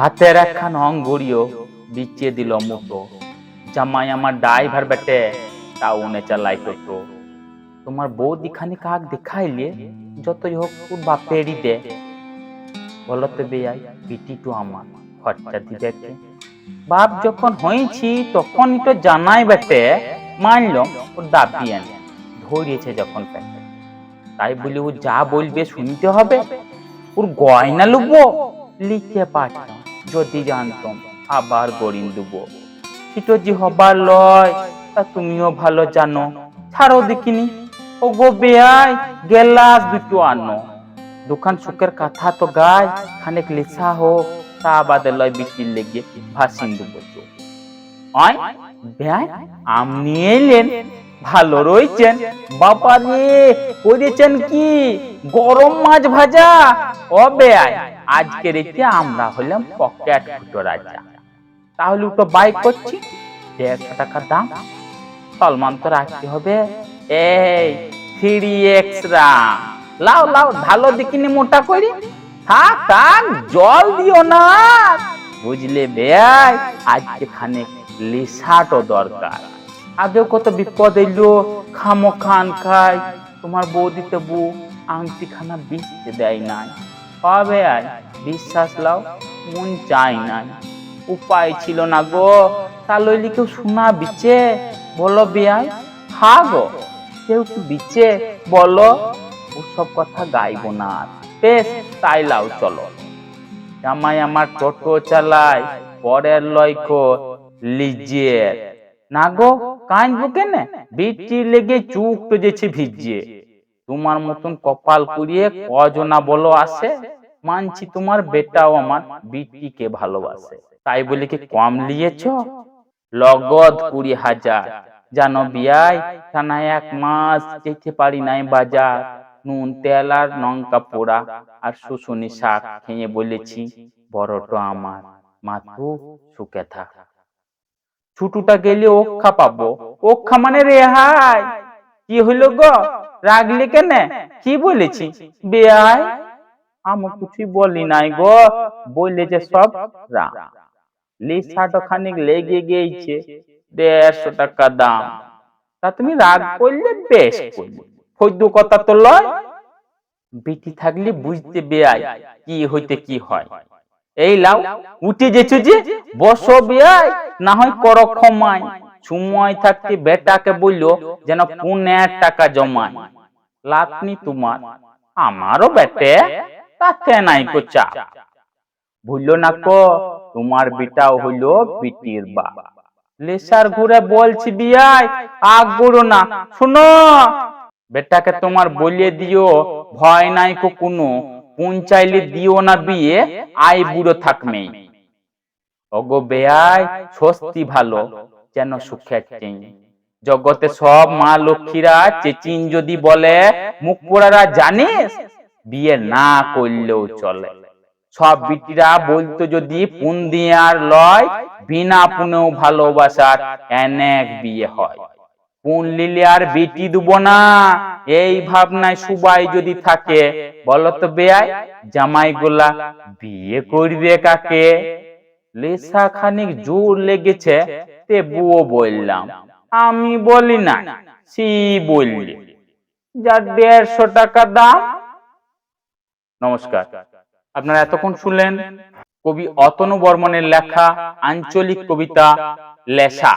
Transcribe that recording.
হাতের একখান অঙ্গুরিও বিচিয়ে দিল মুটো জামাই আমার ড্রাইভার বেটে তা টাউনে চালাই টোটো। তোমার বৌদি খানি কাক দেখাইলে, যতই হোক তোর বাপেরই দে। বলো তো বেয়াই পিটি তো আমার খরচা দিবে বাপ যখন হয়েছি তখনই তো জানাই বেটে, মানল ওর দাবি আনে ধরিয়েছে যখন পেটে। তাই বলি ও যা বলবে শুনতে হবে। ওর গয়না লুবো, লিখে পাঠাম যদি জানতাম, আবার গড়িন দেবো। ছিটজি হবার লয়, তা তুমিও ভালো জানো। ছাড়ো দেখিনি। ও গো বেয়াই, গেলাস দুটো আনো। দোকান সুখের কথা তো গায়, খানিক লিসা হোক, তা বাদে লয় বিক্রির লেগে ভাসিন দেবো আয় বেয়াই আপনি এলেন, ভালো রয়েছেন বাবা রে, করেছেন কি? গরম মাছ ভাজা? ও বেয়াই আজকে রেখে আমরা হলাম পকেট ফুটো রাজা। তাহলে তো বাইক করছি, দেড়শো টাকা দাম। সলমান তো রাখতে হবে। এই, থ্রি এক্সরা। লাও লাও, ভালো দেখিনি মোটা করি থাক থাক, জল দিও না। বুঝলে বেয়াই আজকে খানে লিসাটো দরকার। আগেও কত বিপদ এলো, খামো খান খাই। তোমার বৌদি তবু আংটি খানা বিচতে দেয় নাই। পাবে আয় বিশ্বাস লাও, মন চাই নাই। উপায় ছিল না গো। তা লইলি কেউ শোনা বিচে? বলো বিয়াই হা গো, কেউ কি বিচে? বলো, ওসব কথা গাইবো না বেশ, তাই লাও, চলো। জামাই আমার টোটো চালায়, পরের লয়কো লিজিয়ে। না গো, কাঁদবো কেনে? বিটি লেগে চুক তো যেছে ভিজিয়ে। তোমার মতন কপাল কুড়িয়ে কজনা বলো আসে, মানছি তোমার বেটাও আমার বিটিকে ভালোবাসে। তাই বলে কি কম লিয়েছ? লগদ কুড়ি হাজার। জানো বিয়াই টানা এক মাস যেতে পারি নাই বাজার। নুন, তেল আর লঙ্কা পোড়া আর শুশুনি শাক খেয়ে বলেছি, বড়টো আমার মাথু সুখে থাক। ছুটুটা গেলে ওক্ষা পাবো। ওক্ষা মানে রেহাই। কি হইল গো? রাগলি কেনে কি বলেছি? বেয়াই? আমি কিছুই বলি নাই গো। বললে যে সব রা লিসাটো খানিক লেগে গিয়েছে দেড়শো টাকা দাম। তা তুমি রাগ করলে বেশ করলে ফৈদ্য কথা তো লয়। বেটি থাকলে বুঝতে বেয়াই কি হইতে কি হয়। এই লাউ উঠে যেছো যে, বসো বেআই না হয় কর ক্ষমায়। সময় থাকতে বেটাকে বলল যেন পুনের টাকা জমায়। লাতনি তোমার, আমারও বেটে, তাতে নাই কো চাপ ভুললো না কো, তোমার বিটাও হইল বিটির বা। লেসার ঘুরে বলছি বিয়াই আগ গুরু না, শুনো। বেটাকে তোমার বলিয়ে দিও, ভয় নাই কো কোনো কোন চাইলে দিও না বিয়ে, আই বুড়ো থাকমেই। ওগো বেয়াই, স্বস্তি ভালো যেন সুখের চেয়ে জগতে সব মা লক্ষ্মীরা চেচিন যদি বলে মুখ পোড়ারা জানিস? বিয়ে না করলেও চলে। সব বিটিরা বলতো যদি পুন দিয়ে আর লয় বিনা পুনেও ভালোবাসার অনেক বিয়ে হয়। পুন লিলে আর বিটি দেব না। এই ভাবনায় সুবাই যদি থাকে বলতো বেয়াই জামাই গোলা বিয়ে করবে কাকে? লেসা খানিক জোর লেগেছে তে বুও বললাম। আমি বলি না, সি বললি। যার দেড়শো টাকা দাম নমস্কার, আপনারা এতক্ষণ শুনলেন কবি অতনু বর্মনের লেখা আঞ্চলিক কবিতা লেসা।